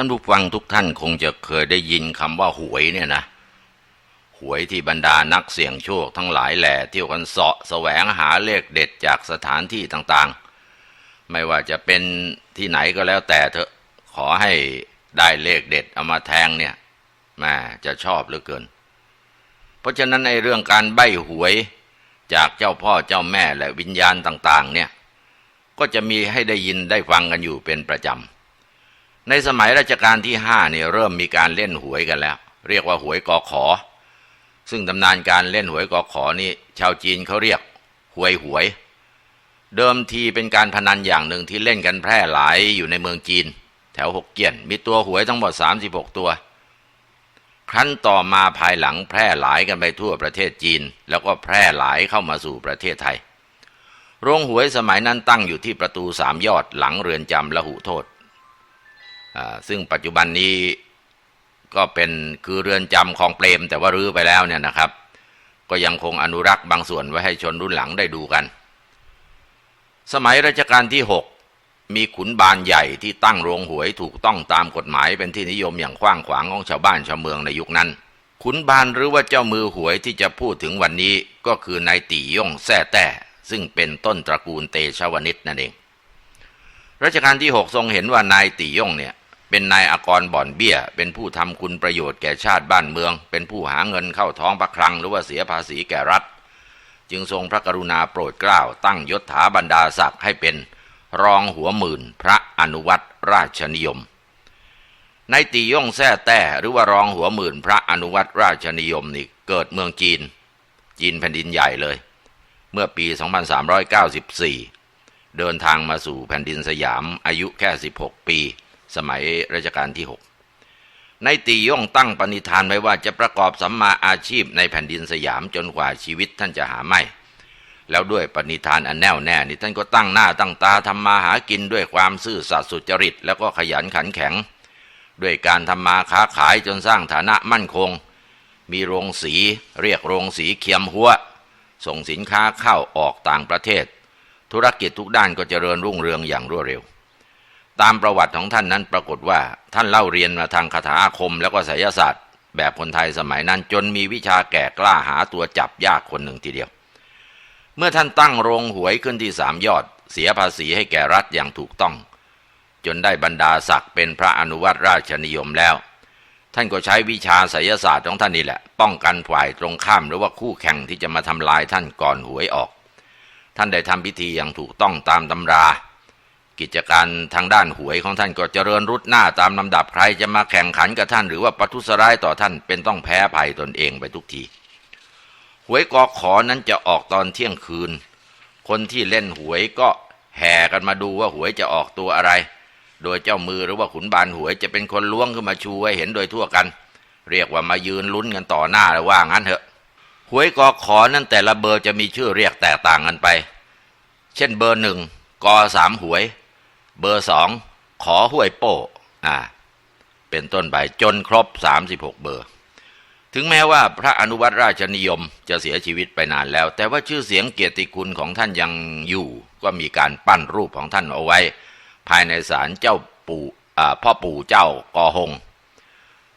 ท่านผู้ฟังทุกท่านคงจะเคยได้ยินคำว่าหวยเนี่ยนะ หวยที่บรรดานักเสี่ยงโชคทั้งหลายแหล่เที่ยวกันเสาะแสวงหาเลขเด็ดจากสถานที่ต่างๆ ไม่ว่าจะเป็นที่ไหนก็แล้วแต่เถอะขอให้ได้เลขเด็ดเอามาแทงเนี่ยแม่จะชอบเหลือเกิน เพราะฉะนั้นในเรื่องการใบหวยจากเจ้าพ่อเจ้าแม่และวิญญาณต่าง ๆ เนี่ยก็จะมีให้ได้ยินได้ฟังกันอยู่เป็นประจำ ในสมัยรัชกาลที่ห้าเนี่ยเริ่มมีการเล่นหวยกันแล้ว เรียกว่าหวยกอขอ ซึ่งตำนานการเล่นหวยกอขอนี่ชาวจีนเขาเรียกหวยหวย เดิมทีเป็นการพนันอย่างหนึ่งที่เล่นกันแพร่หลายอยู่ในเมืองจีน แถวหกเกี้ยน มีตัวหวยทั้งหมด 36 ตัว ครั้นต่อมาภายหลังแพร่หลายกันไปทั่วประเทศจีน แล้วก็แพร่หลายเข้ามาสู่ประเทศไทย โรงหวยสมัยนั้นตั้งอยู่ที่ประตูสามยอดหลังเรือนจำละหุโทษ ซึ่งปัจจุบันนี้ก็เป็นคือเรือนจำของเปรม แต่ว่ารื้อไปแล้วเนี่ยนะครับ ก็ยังคงอนุรักษ์บางส่วนไว้ให้ชนรุ่นหลังได้ดูกัน สมัยรัชกาลที่ 6 มีขุนบานใหญ่ที่ตั้งโรงหวยถูกต้องตามกฎหมายเป็นที่นิยมอย่างกว้างขวางของชาวบ้านชาวเมืองในยุคนั้น ขุนบานหรือว่าเจ้ามือหวยที่จะพูดถึงวันนี้ก็คือนายตีย่งแซ่แต้ซึ่งเป็นต้นตระกูลเตชวนิชนั่นเองรัชกาลที่ 6 ทรงเห็นว่านายตีย่งเนี่ย เป็นนายอากรบ่อนเบี้ย เป็นผู้ทำคุณประโยชน์แก่ชาติบ้านเมือง เป็นผู้หาเงินเข้าท้องพระคลังหรือว่าเสียภาษีแก่รัฐ จึงทรงพระกรุณาโปรดเกล้าตั้งยศถาบรรดาศักดิ์ให้เป็นรองหัวหมื่นพระอนุวัตรราชนิยมในตีย่งแท้แต้หรือว่ารองหัวหมื่นพระอนุวัตรราชนิยมนี่เกิดเมืองจีน จีนแผ่นดินใหญ่เลย เมื่อปี 2394 เดินทางมาสู่แผ่นดินสยามอายุแค่ 16 ปี สมัยรัชกาลที่ 6 ในตีย่งตั้งปณิธานไว้ว่าจะประกอบสัมมาอาชีพในแผ่นดินสยามจนกว่าชีวิตท่านจะหาไม่ แล้วด้วยปณิธานอันแน่วแน่นี่ท่านก็ตั้งหน้าตั้งตาทำมาหากินด้วยความซื่อสัตย์สุจริต แล้วก็ขยันขันแข็ง ด้วยการทำมาค้าขายจนสร้างฐานะมั่นคง มีโรงสีเรียกโรงสีเคียมหัวส่งสินค้าเข้าออกต่างประเทศ ธุรกิจทุกด้านก็เจริญรุ่งเรืองอย่างรวดเร็ว ตามประวัติของท่านนั้นปรากฏว่าท่านเล่าเรียนมาทางคาถาอาคม แล้วก็ไสยศาสตร์ แบบคนไทยสมัยนั้น จนมีวิชาแก่กล้าหาตัวจับยากคนหนึ่งทีเดียว เมื่อท่านตั้งโรงหวยขึ้นที่สามยอด เสียภาษีให้แก่รัฐอย่างถูกต้อง จนได้บรรดาศักดิ์เป็นพระอนุวัตรราชนิยมแล้ว ท่านก็ใช้วิชาไสยศาสตร์ของท่านนี่แหละ ป้องกันฝ่ายตรงข้ามหรือว่าคู่แข่งที่จะมาทำลายท่านก่อนหวยออก ท่านได้ทำพิธีอย่างถูกต้องตามตำรา กิจการทางด้านหวยของท่านก็เจริญรุดหน้าตามลำดับใครจะมาแข่งขันกับท่านหรือว่าประทุษร้ายต่อท่านเป็นต้องแพ้ภัยตนเองไปทุกที หวยกอขอนั้นจะออกตอนเที่ยงคืน คนที่เล่นหวยก็แห่กันมาดูว่าหวยจะออกตัวอะไร โดยเจ้ามือหรือว่าขุนบานหวยจะเป็นคนล้วงขึ้นมาชูให้เห็นโดยทั่วกัน เรียกว่ามายืนลุ้นกันต่อหน้าเลยว่างั้นเถอะ หวยกอขอนั้นแต่ละเบอร์จะมีชื่อเรียกแตกต่างกันไป เช่นเบอร์หนึ่งกอสามหวย เบอร์สองขอห้วยโป้อ่า เป็นต้นไปจนครบสามสิบหกเบอร์ ถึงแม้ว่าพระอนุวัตรราชนิยมจะเสียชีวิตไปนานแล้ว แต่ว่าชื่อเสียงเกียรติคุณของท่านยังอยู่ ก็มีการปั้นรูปของท่านเอาไว้ ภายในศาลเจ้าปู่พ่อปู่เจ้ากอหง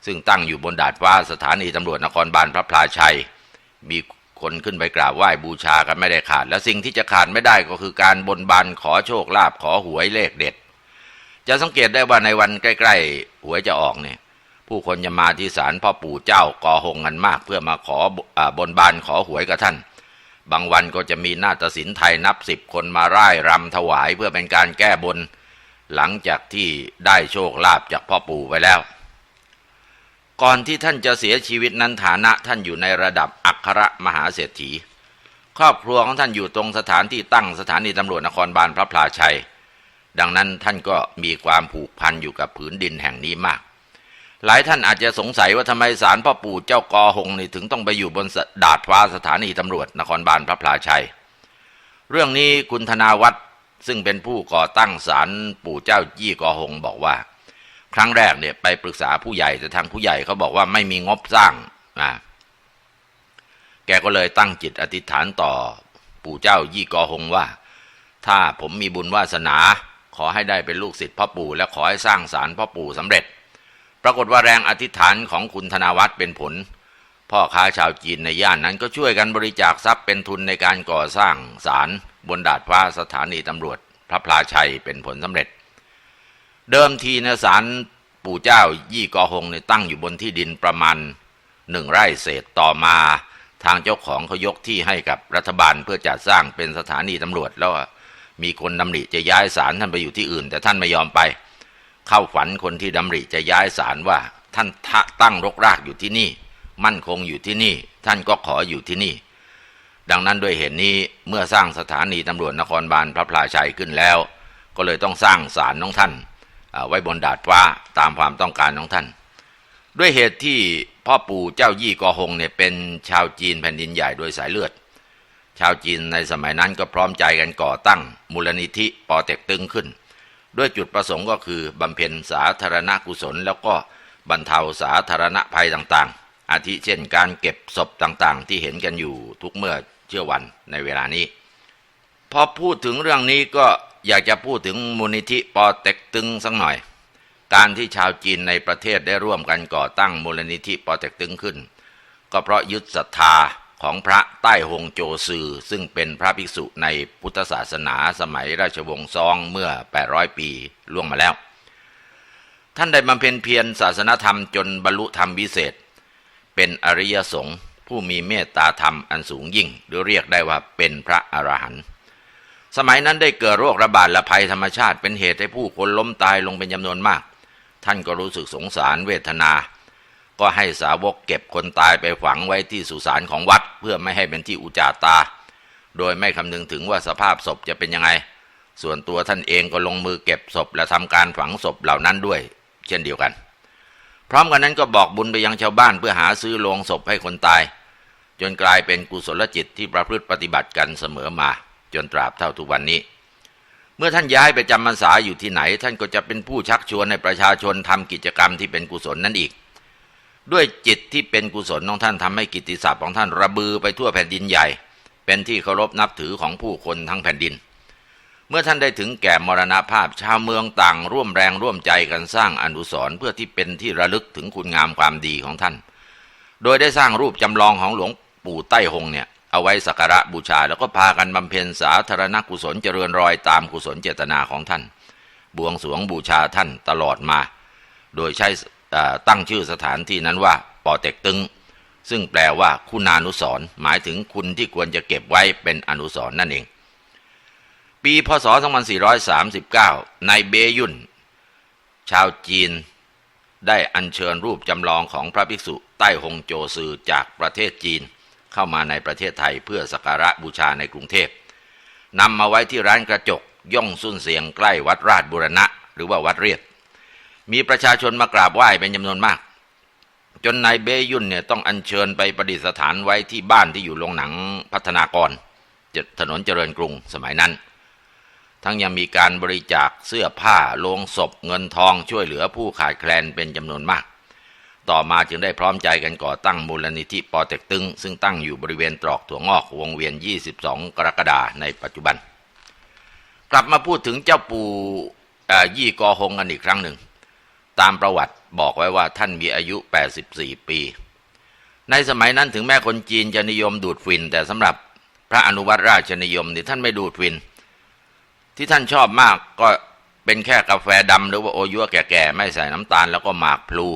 ซึ่งตั้งอยู่บนดาดฟ้าสถานีตำรวจนครบาลพระพลาชัย มี คนขึ้นไปกราบไหว้บูชากันไม่ได้ขาด และสิ่งที่จะขาดไม่ได้ก็คือการบนบานขอโชคลาภขอหวยเลขเด็ด จะสังเกตได้ว่าในวันใกล้ๆหวยจะออกเนี่ย ผู้คนจะมาที่ศาลพ่อปู่เจ้ากอหงกันมาก เพื่อมาขอบนบานขอหวยกับท่าน บางวันก็จะมีนาฏศิลป์ไทยนับสิบคนมาร่ายรำถวายเพื่อเป็นการแก้บน หลังจากที่ได้โชคลาภจากพ่อปู่ไปแล้วก่อนที่ท่านจะเสียชีวิตนั้นฐานะท่านอยู่ในระดับอั ครมหาเศรษฐี ครอบครัวของท่านอยู่ตรงสถานที่ตั้งสถานีตำรวจนครบาลพระพลาชัย ดังนั้นท่านก็มีความผูกพันอยู่กับผืนดินแห่งนี้มาก หลายท่านอาจจะสงสัยว่าทำไมศาลพ่อปู่เจ้ากอหงนี่ถึงต้องไปอยู่บนดาดฟ้าสถานีตำรวจนครบาลพระพลาชัย เรื่องนี้คุณธนาวัฒน์ซึ่งเป็นผู้ก่อตั้งศาลปู่เจ้ายี่กอหงบอกว่า ครั้งแรกเนี่ยไปปรึกษาผู้ใหญ่แต่ทางผู้ใหญ่เขาบอกว่าไม่มีงบสร้างอ่า แกก็เลยตั้งจิตอธิษฐานต่อ ปู่เจ้ายี่กอหงว่า ถ้าผมมีบุญวาสนา ขอให้ได้เป็นลูกศิษย์พ่อปู่และขอให้สร้างศาลพ่อปู่สำเร็จ ปรากฏว่าแรงอธิษฐานของคุณธนาวัฒน์เป็นผล พ่อค้าชาวจีนในย่านนั้นก็ช่วยกันบริจาคทรัพย์เป็นทุนในการก่อสร้างศาลบนดาดฟ้าสถานีตำรวจ พระพลาชัยเป็นผลสำเร็จ เดิมทีนะศาลปู่เจ้ายี่กอหงเนี่ยตั้งอยู่บนที่ดินประมาณหนึ่งไร่เศษต่อมา ทางเจ้าของเขายกที่ให้กับรัฐบาลเพื่อจัดสร้างเป็นสถานีตำรวจแล้วมีคนดำริจะย้ายศาลท่านไปอยู่ที่อื่น แต่ท่านไม่ยอมไป เข้าฝันคนที่ดำริจะย้ายศาลว่า ท่านทะตั้งรกรากอยู่ที่นี่ มั่นคงอยู่ที่นี่ ท่านก็ขออยู่ที่นี่ ดังนั้นด้วยเหตุนนี้เมื่อสร้างสถานีตำรวจนครบาลพระพลาชัยขึ้นแล้ว ก็เลยต้องสร้างศาลของท่านไว้บนดาดฟ้าตามความต้องการของท่าน ด้วยเหตุที่พ่อปู่เจ้ายี่กอหงเนี่ยเป็นชาวจีนแผ่นดินใหญ่โดยสายเลือด ชาวจีนในสมัยนั้นก็พร้อมใจกันก่อตั้ง มูลนิธิปอเต็กตึงขึ้น ด้วยจุดประสงค์ก็คือบำเพ็ญสาธารณกุศล แล้วก็บรรเทาสาธารณภัยต่างๆ อาทิเช่นการเก็บศพต่างๆ ที่เห็นกันอยู่ทุกเมื่อเชื่อวันในเวลานี้ พอพูดถึงเรื่องนี้ก็อยากจะพูดถึงมูลนิธิปอเต็กตึงสักหน่อย การที่ชาวจีนในประเทศได้ร่วมกันก่อตั้งมูลนิธิปอเต็กตึงขึ้น ก็เพราะยึดศรัทธาของพระใต้หงโจซือ ซึ่งเป็นพระภิกษุในพุทธศาสนาสมัยราชวงศ์ซองเมื่อ 800 ปีล่วงมาแล้ว ท่านได้บำเพ็ญเพียรศาสนธรรมจนบรรลุธรรมวิเศษ เป็นอริยสงฆ์ผู้มีเมตตาธรรมอันสูงยิ่ง หรือเรียกได้ว่าเป็นพระอรหันต์สมัยนั้นได้เกิดโรคระบาดและภัยธรรมชาติเป็นเหตุให้ผู้คนล้มตายลงเป็นจำนวนมาก ท่านก็รู้สึกสงสารเวทนา ก็ให้สาวกเก็บคนตายไปฝังไว้ที่สุสานของวัด เพื่อไม่ให้เป็นที่อุจจาตา โดยไม่คำนึงถึงว่าสภาพศพจะเป็นยังไง ส่วนตัวท่านเองก็ลงมือเก็บศพและทำการฝังศพเหล่านั้นด้วย เช่นเดียวกัน พร้อมกันนั้นก็บอกบุญไปยังชาวบ้านเพื่อหาซื้อโลงศพให้คนตาย จนกลายเป็นกุศลจิตที่ประพฤติปฏิบัติกันเสมอมา จนตราบเท่าทุกวันนี้ เมื่อท่านย้ายไปจำพรรษาอยู่ที่ไหน ท่านก็จะเป็นผู้ชักชวนให้ประชาชนทำกิจกรรมที่เป็นกุศลนั่นอีก ด้วยจิตที่เป็นกุศลของท่านทำให้กิตติศัพท์ของท่านระบือไปทั่วแผ่นดินใหญ่ เป็นที่เคารพนับถือของผู้คนทั้งแผ่นดิน เมื่อท่านได้ถึงแก่มรณภาพชาวเมืองต่างร่วมแรงร่วมใจกันสร้างอนุสรณ์เพื่อที่เป็นที่ระลึกถึงคุณงามความดีของท่าน โดยได้สร้างรูปจำลองของหลวงปู่ใต้หงเนี่ย เอาไว้สักการะบูชา แล้วก็พากันบำเพ็ญสาธารณกุศลเจริญรอยตามกุศลเจตนาของท่าน บวงสรวงบูชาท่านตลอดมา โดยใช้ตั้งชื่อสถานที่นั้นว่าปอเต็กตึง ซึ่งแปลว่าคุณานุสรณ์หมายถึงคุณที่ควรจะเก็บไว้เป็นอนุสรณ์นั่นเอง ปีพศ 2439ในเบยุนชาวจีนได้อัญเชิญรูปจำลองของพระภิกษุใต้หงโจซือจากประเทศจีน เข้ามาในประเทศไทยเพื่อสักการะบูชาในกรุงเทพนำมาไว้ที่ร้านกระจกย่องสุนเสียงใกล้วัดราชบุรณะ หรือว่าวัดเรียบมีประชาชนมากราบไหว้เป็นจำนวนมาก จนนายเบยุนเนี่ยต้องอัญเชิญไปประดิษฐานไว้ที่บ้านที่อยู่โรงหนังพัฒนากรถนนเจริญกรุงสมัยนั้น ทั้งยังมีการบริจาคเสื้อผ้าโลงศพเงินทองช่วยเหลือผู้ขาดแคลนเป็นจำนวนมาก ต่อมาจึงได้พร้อมใจกันก่อตั้งมูลนิธิปอเต็กตึง ซึ่งตั้งอยู่บริเวณตรอกถั่วงอกวงเวียน 22 กรกฎาในปัจจุบัน กลับมาพูดถึงเจ้าปู่ยี่กอหงกันอีกครั้งหนึ่ง ตามประวัติบอกไว้ว่าท่านมีอายุ 84 ปี ในสมัยนั้นถึงแม้คนจีนจะนิยมดูดฝิ่นแต่สำหรับพระอนุวัตรราชนิยมนี่ท่านไม่ดูดฝิ่นที่ท่านชอบมากก็เป็นแค่กาแฟดำหรือว่าโอยั่วแก่ๆไม่ใส่น้ำตาลแล้วก็หมากพลู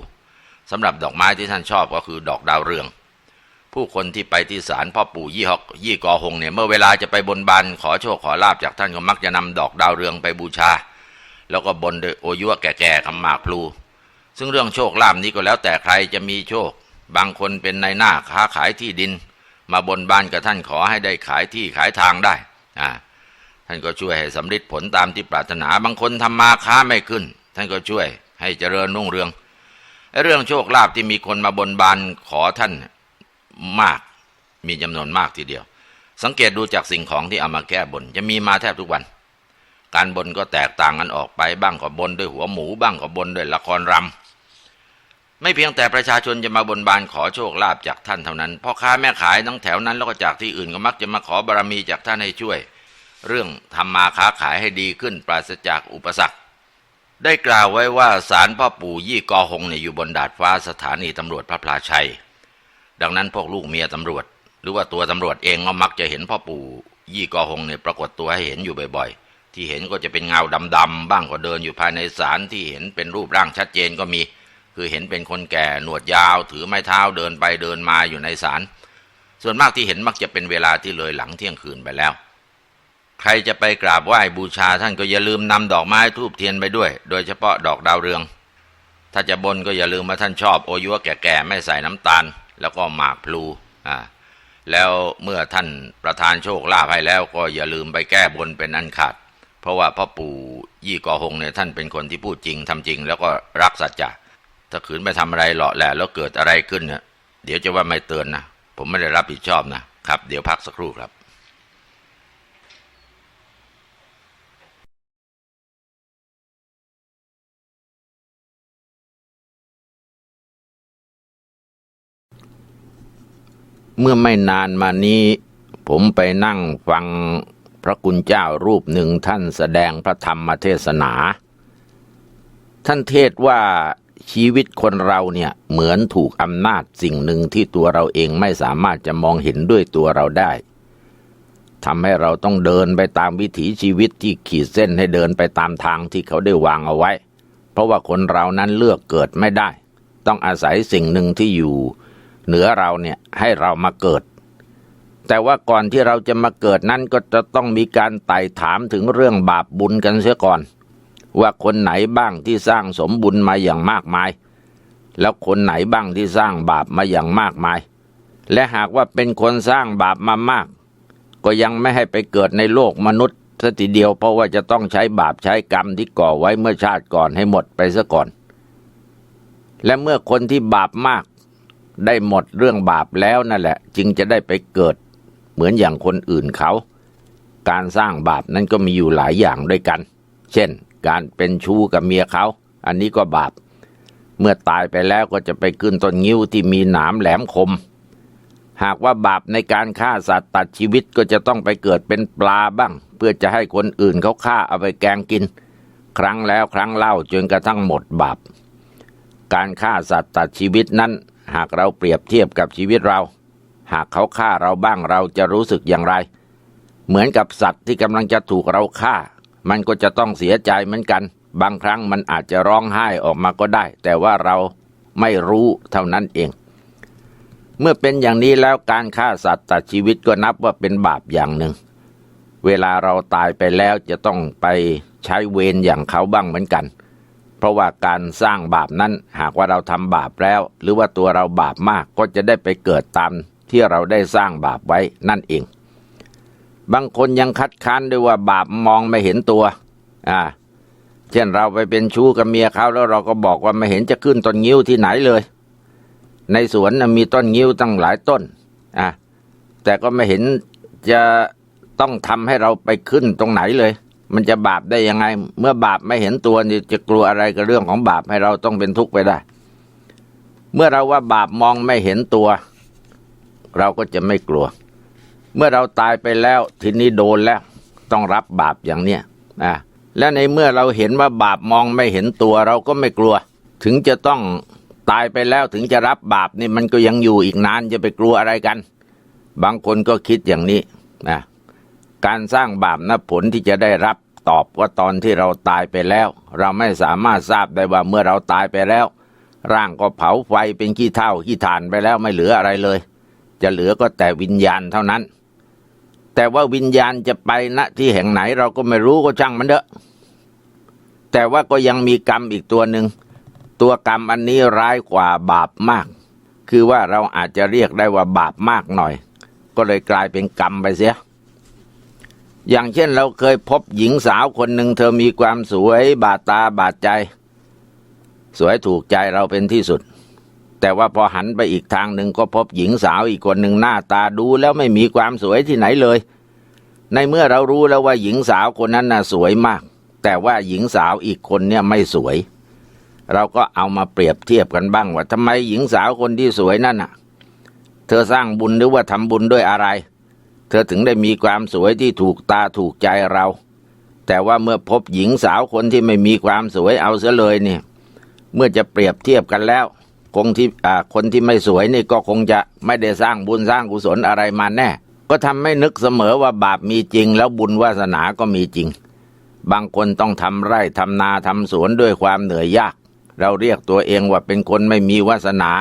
สำหรับดอกไม้ที่ท่านชอบก็คือดอกดาวเรือง ผู้คนที่ไปที่ศาลพ่อปู่ยี่หอกยี่กอหงเนี่ยเมื่อเวลาจะไปบนบานขอโชคขอลาบจากท่านก็มักจะนำดอกดาวเรืองไปบูชา แล้วก็บนด้วยโอยั่แก่ๆคำหมากพลู ซึ่งเรื่องโชคลาภนี้ก็แล้วแต่ใครจะมีโชค บางคนเป็นนายหน้าค้าขายที่ดิน มาบนบานกับท่านขอให้ได้ขายที่ขายทางได้อ่าท่านก็ช่วยให้สำเร็จผลตามที่ปรารถนาบางคนทำมาค้าไม่ขึ้น ท่านก็ช่วยให้เจริญรุ่งเรือง เรื่องโชคลาภที่มีคนมาบนบานขอท่านมาก มีจำนวนมากทีเดียว สังเกตดูจากสิ่งของที่เอามาแก้บน จะมีมาแทบทุกวัน การบนก็แตกต่างกันออกไปบ้างก็บนด้วยหัวหมูบ้างก็บนด้วยละครรำไม่เพียงแต่ประชาชนจะมาบนบานขอโชคลาภจากท่านเท่านั้นพ่อค้าแม่ขายทั้งแถวนั้นแล้วก็จากที่อื่นก็มักจะมาขอบารมีจากท่านให้ช่วย เรื่องทำมาค้าขายให้ดีขึ้นปราศจากอุปสรรค ได้กล่าวไว้ว่าศาลพ่อปู่ยี่กอหงเนี่ยอยู่บนดาดฟ้าสถานีตำรวจพระพลาชัย ดังนั้นพวกลูกเมียตำรวจ หรือว่าตัวตำรวจเองก็มักจะเห็นพ่อปู่ยี่กอหงเนี่ยปรากฏตัวให้เห็นอยู่บ่อยๆ ที่เห็นก็จะเป็นเงาดำๆบ้างก็เดินอยู่ภายในศาลที่เห็นเป็นรูปร่างชัดเจนก็มี คือเห็นเป็นคนแก่หนวดยาว ถือไม้เท้าเดินไปเดินมาอยู่ในศาลส่วนมากที่เห็นมักจะเป็นเวลาที่เลยหลังเที่ยงคืนไปแล้ว ใครจะไปกราบไหว้บูชาท่านก็อย่าลืมนำดอกไม้ทูบเทียนไปด้วย โดยเฉพาะดอกดาวเรือง ถ้าจะบนก็อย่าลืมว่าท่านชอบโอยัวแก่ๆไม่ใส่น้ำตาล แล้วก็หมากพลูอ่าแล้วเมื่อท่านประทานโชคลาภให้แล้วก็อย่าลืมไปแก้บนเป็นอันขาด เพราะว่าพ่อปู่ยี่กอหงเนี่ยท่านเป็นคนที่พูดจริงทำจริง แล้วก็รักสัจจะถ้าขืนไปทำอะไรหล่อแหละแล้วเกิดอะไรขึ้นเนี่ยเดี๋ยวจะว่าไม่เตือนนะผมไม่ได้รับผิดชอบนะครับ เดี๋ยวพักสักครู่ครับ เมื่อไม่นานมานี้ ผมไปนั่งฟังพระคุณเจ้ารูปหนึ่งท่านแสดงพระธรรมเทศนา ท่านเทศว่าชีวิตคนเราเนี่ยเหมือนถูกอำนาจสิ่งหนึ่งที่ตัวเราเองไม่สามารถจะมองเห็นด้วยตัวเราได้ทำให้เราต้องเดินไปตามวิถีชีวิตที่ขีดเส้นให้เดินไปตามทางที่เขาได้วางเอาไว้ เพราะว่าคนเรานั้นเลือกเกิดไม่ได้ ต้องอาศัยสิ่งหนึ่งที่อยู่ เหนือเราเนี่ยให้เรามาเกิด แต่ว่าก่อนที่เราจะมาเกิดนั้นก็จะต้องมีการไต่ถามถึงเรื่องบาปบุญกันเสียก่อน ว่าคนไหนบ้างที่สร้างสมบุญมาอย่างมากมาย แล้วคนไหนบ้างที่สร้างบาปมาอย่างมากมาย และหากว่าเป็นคนสร้างบาปมามาก ก็ยังไม่ให้ไปเกิดในโลกมนุษย์สัทีเดียวเพราะว่าจะต้องใช้บาปใช้กรรมที่ก่อไว้เมื่อชาติก่อนให้หมดไปซะก่อน และเมื่อคนที่บาปมาก ได้หมดเรื่องบาปแล้วนั่นแหละ จึงจะได้ไปเกิด เหมือนอย่างคนอื่นเขา การสร้างบาปนั้นก็มีอยู่หลายอย่างด้วยกัน เช่น การเป็นชู้กับเมียเขา อันนี้ก็บาป เมื่อตายไปแล้วก็จะไปขึ้นต้นงิ้วที่มีหนามแหลมคม หากว่าบาปในการฆ่าสัตว์ตัดชีวิตก็จะต้องไปเกิดเป็นปลาบ้าง เพื่อจะให้คนอื่นเขาฆ่าเอาไปแกงกิน ครั้งแล้วครั้งเล่าจนกระทั่งหมดบาป การฆ่าสัตว์ตัดชีวิตนั้น หากเราเปรียบเทียบกับชีวิตเรา หากเขาฆ่าเราบ้างเราจะรู้สึกอย่างไร เหมือนกับสัตว์ที่กำลังจะถูกเราฆ่า มันก็จะต้องเสียใจเหมือนกัน บางครั้งมันอาจจะร้องไห้ออกมาก็ได้ แต่ว่าเราไม่รู้เท่านั้นเอง เมื่อเป็นอย่างนี้แล้วการฆ่าสัตว์ตัดชีวิตก็นับว่าเป็นบาปอย่างหนึ่ง เวลาเราตายไปแล้วจะต้องไปใช้เวรอย่างเขาบ้างเหมือนกัน ราะว่าการสร้างบาปนั้นหากว่าเราทำบาปแล้ว หรือว่าตัวเราบาปมากก็จะได้ไปเกิดตามที่เราได้สร้างบาปไว้นั่นเอง บางคนยังคัดค้านด้วยว่าบาปมองไม่เห็นตัว อ่า เช่นเราไปเป็นชู้กับเมียเขาแล้วเราก็บอกว่าไม่เห็นจะขึ้นต้นงิ้วที่ไหนเลย ในสวนมีต้นงิ้วตั้งหลายต้น อะแต่ก็ไม่เห็นจะต้องทำให้เราไปขึ้นตรงไหนเลย มันจะบาปได้ยังไง เมื่อบาปไม่เห็นตัวจะกลัวอะไรกับเรื่องของบาปให้เราต้องเป็นทุกข์ไปได้ เมื่อเราว่าบาปมองไม่เห็นตัว เราก็จะไม่กลัว เมื่อเราตายไปแล้วทีนี้โดนแล้ว ต้องรับบาปอย่างเนี้ยนะและในเมื่อเราเห็นว่าบาปมองไม่เห็นตัวเราก็ไม่กลัว ถึงจะต้องตายไปแล้วถึงจะรับบาปนี่มันก็ยังอยู่อีกนานจะไปกลัวอะไรกัน บางคนก็คิดอย่างนี้นะ การสร้างบาปนะผลที่จะได้รับตอบว่าตอนที่เราตายไปแล้ว เราไม่สามารถทราบได้ว่าเมื่อเราตายไปแล้ว ร่างก็เผาไฟเป็นขี้เถ้าขี้ถ่านไปแล้วไม่เหลืออะไรเลย จะเหลือก็แต่วิญญาณเท่านั้น แต่ว่าวิญญาณจะไปณที่แห่งไหนเราก็ไม่รู้ก็ช่างมันเถอะแต่ว่าก็ยังมีกรรมอีกตัวหนึ่งตัวกรรมอันนี้ร้ายกว่าบาปมาก คือว่าเราอาจจะเรียกได้ว่าบาปมากหน่อย ก็เลยกลายเป็นกรรมไปเสีย อย่างเช่นเราเคยพบหญิงสาวคนหนึ่งเธอมีความสวยบาดตาบาดใจ สวยถูกใจเราเป็นที่สุด แต่ว่าพอหันไปอีกทางหนึ่งก็พบหญิงสาวอีกคนหนึ่งหน้าตาดูแล้วไม่มีความสวยที่ไหนเลย ในเมื่อเรารู้แล้วว่าหญิงสาวคนนั้นน่ะสวยมาก แต่ว่าหญิงสาวอีกคนเนี่ยไม่สวย เราก็เอามาเปรียบเทียบกันบ้างว่าทำไมหญิงสาวคนที่สวยนั่นน่ะ เธอสร้างบุญหรือว่าทำบุญด้วยอะไร ธอถึงได้มีความสวยที่ถูกตาถูกใจเรา แต่ว่าเมื่อพบหญิงสาวคนที่ไม่มีความสวยเอาเสียเลยเนี่ย เมื่อจะเปรียบเทียบกันแล้วคงที่คนที่ไม่สวยนี่ก็คงจะไม่ได้สร้างบุญสร้างกุศลอะไรมาแน่ ก็ทำให้นึกเสมอว่าบาปมีจริง แล้วบุญวาสนาก็มีจริง บางคนต้องทำไร่ทำนาทำสวนด้วยความเหนื่อยยาก เราเรียกตัวเองว่าเป็นคนไม่มีวาสนา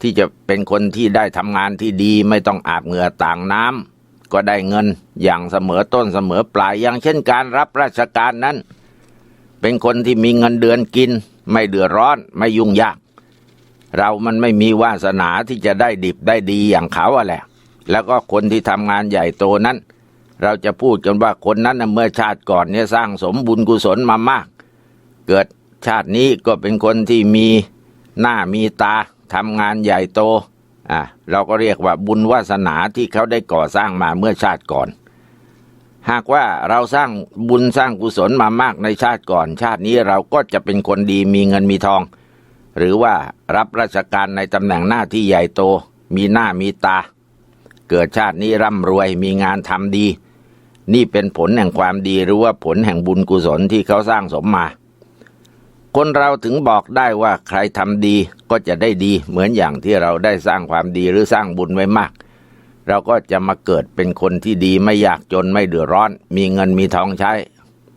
ที่จะเป็นคนที่ได้ทำงานที่ดีไม่ต้องอาบเหงื่อต่างน้ำ ก็ได้เงินอย่างเสมอต้นเสมอปลาย อย่างเช่นการรับราชการนั้น เป็นคนที่มีเงินเดือนกิน ไม่เดือดร้อนไม่ยุ่งยาก เรามันไม่มีวาสนาที่จะได้ดิบได้ดีอย่างเขาอะแหละ แล้วก็คนที่ทำงานใหญ่โตนั้น เราจะพูดกันว่าคนนั้นเมื่อชาติก่อนเนี่ยสร้างสมบุญกุศลมามาก เกิดชาตินี้ก็เป็นคนที่มีหน้ามีตาทำงานใหญ่โต อะเราก็เรียกว่าบุญวาสนาที่เขาได้ก่อสร้างมาเมื่อชาติก่อน หากว่าเราสร้างบุญสร้างกุศลมามากในชาติก่อน ชาตินี้เราก็จะเป็นคนดีมีเงินมีทอง หรือว่ารับราชการในตำแหน่งหน้าที่ใหญ่โต มีหน้ามีตา เกิดชาตินี้ร่ำรวยมีงานทำดี นี่เป็นผลแห่งความดีหรือว่าผลแห่งบุญกุศลที่เขาสร้างสมมา คนเราถึงบอกได้ว่าใครทำดีก็จะได้ดีเหมือนอย่างที่เราได้สร้างความดีหรือสร้างบุญไว้มาก เราก็จะมาเกิดเป็นคนที่ดีไม่ยากจนไม่เดือดร้อน มีเงินมีทองใช้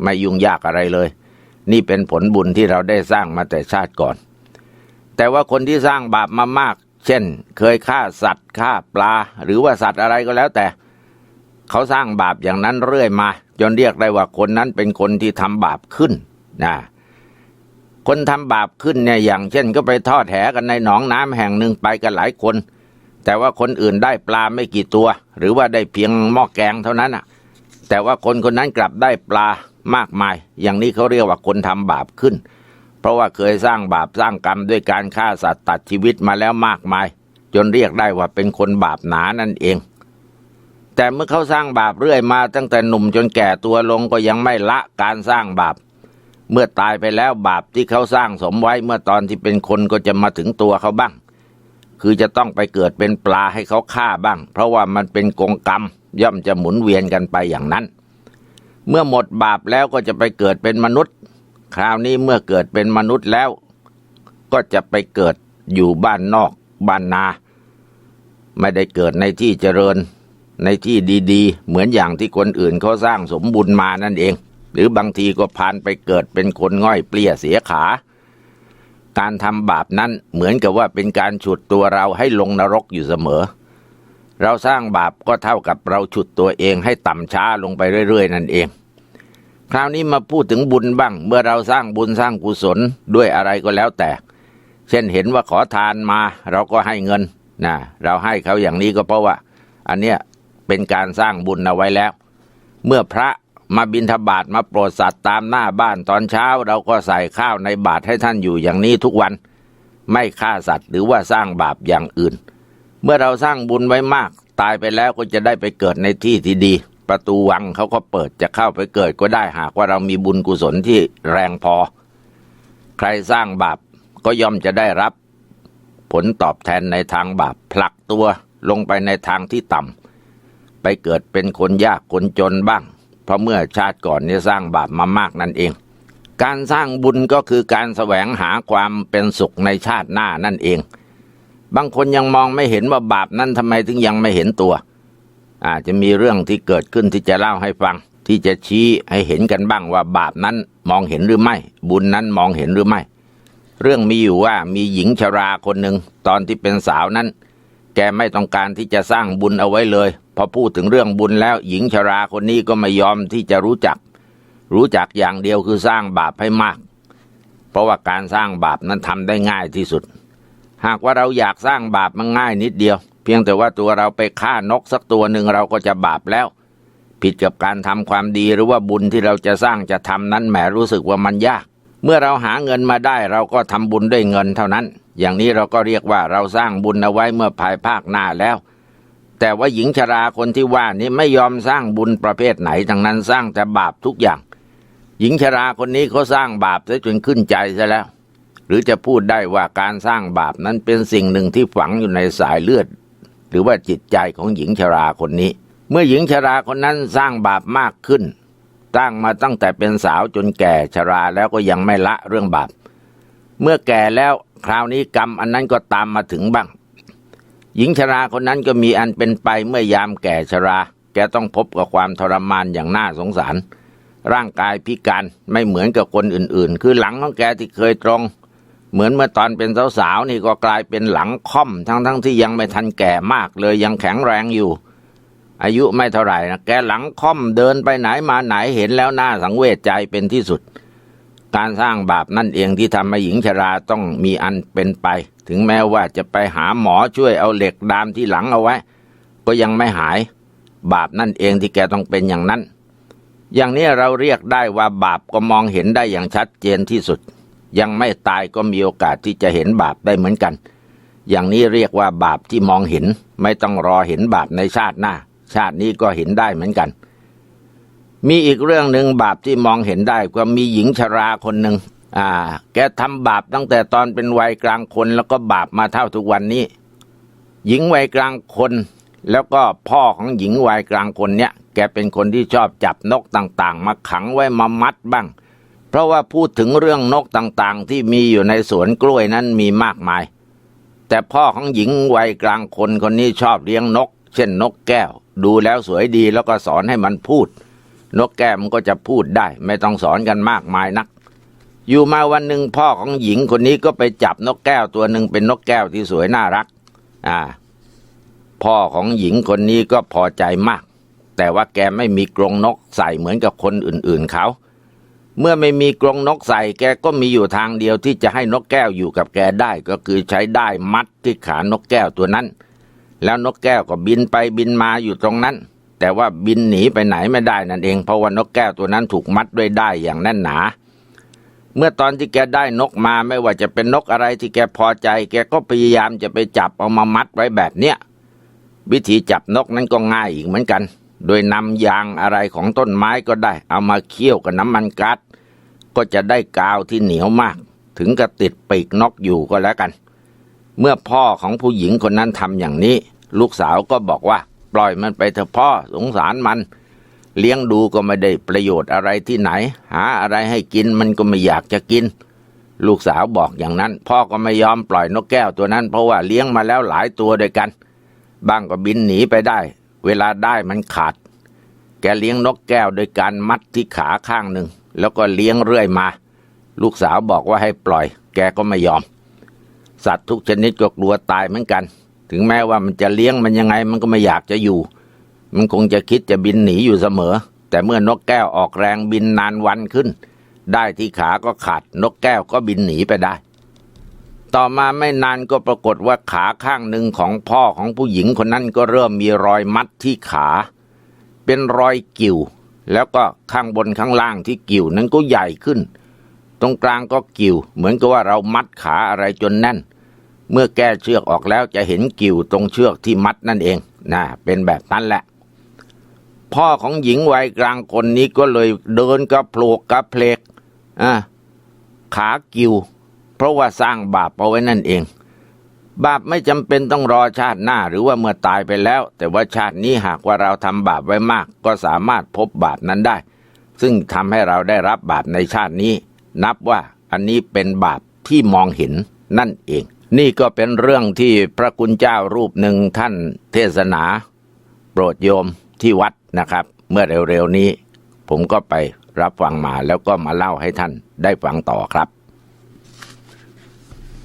ไม่ยุ่งยากอะไรเลย นี่เป็นผลบุญที่เราได้สร้างมาแต่ชาติก่อน แต่ว่าคนที่สร้างบาปมามาก เช่น เคยฆ่าสัตว์ฆ่าปลา หรือว่าสัตว์อะไรก็แล้วแต่ เขาสร้างบาปอย่างนั้นเรื่อยมา จนเรียกได้ว่าคนนั้นเป็นคนที่ทำบาปขึ้นนะ คนทำบาปขึ้นเนี่ยอย่างเช่นก็ไปทอดแหกันในหนองน้ำแห่งหนึ่งไปกันหลายคน แต่ว่าคนอื่นได้ปลาไม่กี่ตัว หรือว่าได้เพียงหม้อแกงเท่านั้นอะ แต่ว่าคนคนนั้นกลับได้ปลามากมาย อย่างนี้เขาเรียกว่าคนทำบาปขึ้น เพราะว่าเคยสร้างบาปสร้างกรรมด้วยการฆ่าสัตว์ตัดชีวิตมาแล้วมากมาย จนเรียกได้ว่าเป็นคนบาปหนานั่นเอง แต่เมื่อเขาสร้างบาปเรื่อยมาตั้งแต่หนุ่มจนแก่ตัวลงก็ยังไม่ละการสร้างบาป เมื่อตายไปแล้วบาปที่เขาสร้างสมไว้เมื่อตอนที่เป็นคนก็จะมาถึงตัวเขาบ้าง คือจะต้องไปเกิดเป็นปลาให้เขาฆ่าบ้าง เพราะว่ามันเป็นกงกรรม ย่อมจะหมุนเวียนกันไปอย่างนั้น เมื่อหมดบาปแล้วก็จะไปเกิดเป็นมนุษย์ คราวนี้เมื่อเกิดเป็นมนุษย์แล้ว ก็จะไปเกิดอยู่บ้านนอกบ้านนา ไม่ได้เกิดในที่เจริญในที่ดี ๆ เหมือนอย่างที่คนอื่นเขาสร้างสมบุญมานั่นเอง หรือบางทีก็พานไปเกิดเป็นคนง่อยเปลี่ยเสียขา การทำบาปนั้นเหมือนกับว่าเป็นการฉุดตัวเราให้ลงนรกอยู่เสมอ เราสร้างบาปก็เท่ากับเราฉุดตัวเองให้ต่ำช้าลงไปเรื่อย ๆ นั่นเอง คราวนี้มาพูดถึงบุญบ้าง เมื่อเราสร้างบุญสร้างกุศลด้วยอะไรก็แล้วแต่ เช่นเห็นว่าขอทานมา เราก็ให้เงินนะเราให้เขาอย่างนี้ก็เพราะว่า อันเนี้ยเป็นการสร้างบุญเอาไว้แล้ว เมื่อพระ มาบิณฑบาตมาโปรดสัตว์ตามหน้าบ้านตอนเช้า เราก็ใส่ข้าวในบาตรให้ท่านอยู่อย่างนี้ทุกวัน ไม่ฆ่าสัตว์หรือว่าสร้างบาปอย่างอื่น เมื่อเราสร้างบุญไว้มาก ตายไปแล้วก็จะได้ไปเกิดในที่ที่ดี ประตูวังเขาก็เปิดจะเข้าไปเกิดก็ได้หากว่าเรามีบุญกุศลที่แรงพอ ใครสร้างบาปก็ย่อมจะได้รับ ผลตอบแทนในทางบาปผลักตัวลงไปในทางที่ต่ำไปเกิดเป็นคนยากคนจนบ้าง เพราะเมื่อชาติก่อนเนี่ยสร้างบาปมามากนั่นเอง การสร้างบุญก็คือการแสวงหาความเป็นสุขในชาติหน้านั่นเอง บางคนยังมองไม่เห็นว่าบาปนั้นทำไมถึงยังไม่เห็นตัว อาจจะมีเรื่องที่เกิดขึ้นที่จะเล่าให้ฟัง ที่จะชี้ให้เห็นกันบ้างว่าบาปนั้นมองเห็นหรือไม่ บุญนั้นมองเห็นหรือไม่ เรื่องมีอยู่ว่ามีหญิงชราคนหนึ่งตอนที่เป็นสาวนั้น กไม่ต้องการที่จะสร้างบุญเอาไว้เลย พอพูดถึงเรื่องบุญแล้วหญิงชราคนนี้ก็ไม่ยอมที่จะรู้จัก รู้จักอย่างเดียวคือสร้างบาปให้มาก เพราะว่าการสร้างบาปนั้นทำได้ง่ายที่สุด หากว่าเราอยากสร้างบาปมันง่ายนิดเดียว เพียงแต่ว่าตัวเราไปฆ่านกสักตัวหนึ่งเราก็จะบาปแล้ว ผิดกับการทำความดีหรือว่าบุญที่เราจะสร้างจะทำนั้นแหมรู้สึกว่ามันยาก เมื่อเราหาเงินมาได้เราก็ทำบุญด้วยเงินเท่านั้น อย่างนี้เราก็เรียกว่าเราสร้างบุญเอาไว้เมื่อภายภาคหน้าแล้ว แต่ว่าหญิงชราคนที่ว่านี้ไม่ยอมสร้างบุญประเภทไหนทั้งนั้นสร้างแต่บาปทุกอย่าง หญิงชราคนนี้เขาสร้างบาปซะจนขึ้นใจซะแล้ว หรือจะพูดได้ว่าการสร้างบาปนั้นเป็นสิ่งหนึ่งที่ฝังอยู่ในสายเลือด หรือว่าจิตใจของหญิงชราคนนี้ เมื่อหญิงชราคนนั้นสร้างบาปมากขึ้นตั้งมาตั้งแต่เป็นสาวจนแก่ชราแล้วก็ยังไม่ละเรื่องบาป เมื่อแก่แล้วคราวนี้กรรมอันนั้นก็ตามมาถึงบ้าง หญิงชราคนนั้นก็มีอันเป็นไปเมื่อยามแก่ชรา แกต้องพบกับความทรมานอย่างน่าสงสาร ร่างกายพิการไม่เหมือนกับคนอื่น ๆ คือหลังของแกที่เคยตรง เหมือนเมื่อตอนเป็นสาวๆนี่ก็กลายเป็นหลังค่อม ทั้งๆทที่ยังไม่ทันแก่มากเลยยังแข็งแรงอยู่ อายุไม่เท่าไหร่นะแกหลังค่อมเดินไปไหนมาไหนเห็นแล้วน่าสังเวชใจเป็นที่สุด การสร้างบาปนั่นเองที่ทำให้หญิงชราต้องมีอันเป็นไป ถึงแม้ว่าจะไปหาหมอช่วยเอาเหล็กดามที่หลังเอาไว้ ก็ยังไม่หาย บาปนั่นเองที่แกต้องเป็นอย่างนั้น อย่างนี้เราเรียกได้ว่าบาปก็มองเห็นได้อย่างชัดเจนที่สุด ยังไม่ตายก็มีโอกาสที่จะเห็นบาปได้เหมือนกัน อย่างนี้เรียกว่าบาปที่มองเห็น ไม่ต้องรอเห็นบาปในชาติหน้า ชาตินี้ก็เห็นได้เหมือนกัน มีอีกเรื่องหนึ่งบาปที่มองเห็นได้ก็มีหญิงชราคนหนึ่งอ่า แกทำบาปตั้งแต่ตอนเป็นวัยกลางคน แล้วก็บาปมาเท่าทุกวันนี้ หญิงวัยกลางคน แล้วก็พ่อของหญิงวัยกลางคนเนี่ย แกเป็นคนที่ชอบจับนกต่างๆ มาขังไว้มามัดบ้าง เพราะว่าพูดถึงเรื่องนกต่างๆ ที่มีอยู่ในสวนกล้วยนั้นมีมากมาย แต่พ่อของหญิงวัยกลางคนคนนี้ชอบเลี้ยงนก เช่นนกแก้ว ดูแล้วสวยดีแล้วก็สอนให้มันพูด นกแก้วมันก็จะพูดได้ ไม่ต้องสอนกันมากมายนัก อยู่มาวันหนึ่งพ่อของหญิงคนนี้ก็ไปจับนกแก้วตัวหนึ่งเป็นนกแก้วที่สวยน่ารัก อ่า พ่อของหญิงคนนี้ก็พอใจมาก แต่ว่าแกไม่มีกรงนกใส่เหมือนกับคนอื่นๆเขา เมื่อไม่มีกรงนกใส่แกก็มีอยู่ทางเดียวที่จะให้นกแก้วอยู่กับแกได้ก็คือใช้ได้มัดที่ขานกแก้วตัวนั้น แล้วนกแก้วก็บินไปบินมาอยู่ตรงนั้น แต่ว่าบินหนีไปไหนไม่ได้นั่นเอง เพราะว่านกแก้วตัวนั้นถูกมัดด้วยได้อย่างแน่นหนา เมื่อตอนที่แกได้นกมาไม่ว่าจะเป็นนกอะไรที่แกพอใจ แกก็พยายามจะไปจับเอามามัดไว้แบบเนี้ยวิธีจับนกนั้นก็ง่ายอีกเหมือนกัน โดยนำยางอะไรของต้นไม้ก็ได้ เอามาเคี่ยวกับน้ำมันก๊าซก็จะได้กาวที่เหนียวมาก ถึงกับติดปีกนกอยู่ก็แล้วกัน เมื่อพ่อของผู้หญิงคนนั้นทำอย่างนี้ ลูกสาวก็บอกว่า ปล่อยมันไปเถอะพ่อสงสารมัน เลี้ยงดูก็ไม่ได้ประโยชน์อะไรที่ไหน หาอะไรให้กินมันก็ไม่อยากจะกิน ลูกสาวบอกอย่างนั้น พ่อก็ไม่ยอมปล่อยนกแก้วตัวนั้น เพราะว่าเลี้ยงมาแล้วหลายตัวด้วยกัน บ้างก็บินหนีไปได้ เวลาได้มันขาด แกเลี้ยงนกแก้วโดยการมัดที่ขาข้างหนึ่งแล้วก็เลี้ยงเรื่อยมา ลูกสาวบอกว่าให้ปล่อย แกก็ไม่ยอม สัตว์ทุกชนิดก็กลัวตายเหมือนกัน ถึงแม้ว่ามันจะเลี้ยงมันยังไง มันก็ไม่อยากจะอยู่ มันคงจะคิดจะบินหนีอยู่เสมอ แต่เมื่อนกแก้วออกแรงบินนานวันขึ้น ได้ที่ขาก็ขาดนกแก้วก็บินหนีไปได้ ต่อมาไม่นานก็ปรากฏว่าขาข้างหนึ่งของพ่อของผู้หญิงคนนั้นก็เริ่มมีรอยมัดที่ขา เป็นรอยกิ่ว แล้วก็ข้างบนข้างล่างที่กิ่วนั้นก็ใหญ่ขึ้น ตรงกลางก็กิ่ว เหมือนกับว่าเรามัดขาอะไรจนแน่น เมื่อแก้เชือกออกแล้วจะเห็นกิ่วตรงเชือกที่มัดนั่นเองนะเป็นแบบนั้นแหละ พ่อของหญิงวัยกลางคนนี้ก็เลยเดินกระโผลกกระเพลกอ่าขากิ่วเพราะว่าสร้างบาปเอาไว้นั่นเอง บาปไม่จำเป็นต้องรอชาติหน้าหรือว่าเมื่อตายไปแล้ว แต่ว่าชาตินี้หากว่าเราทำบาปไว้มาก ก็สามารถพบบาปนั้นได้ ซึ่งทำให้เราได้รับบาปในชาตินี้ นับว่าอันนี้เป็นบาปที่มองเห็นนั่นเอง นี่ก็เป็นเรื่องที่พระคุณเจ้ารูปหนึ่งท่านเทศนาโปรดโยมที่วัดนะครับ เมื่อเร็วๆนี้ ผมก็ไปรับฟังมาแล้วก็มาเล่าให้ท่านได้ฟังต่อครับ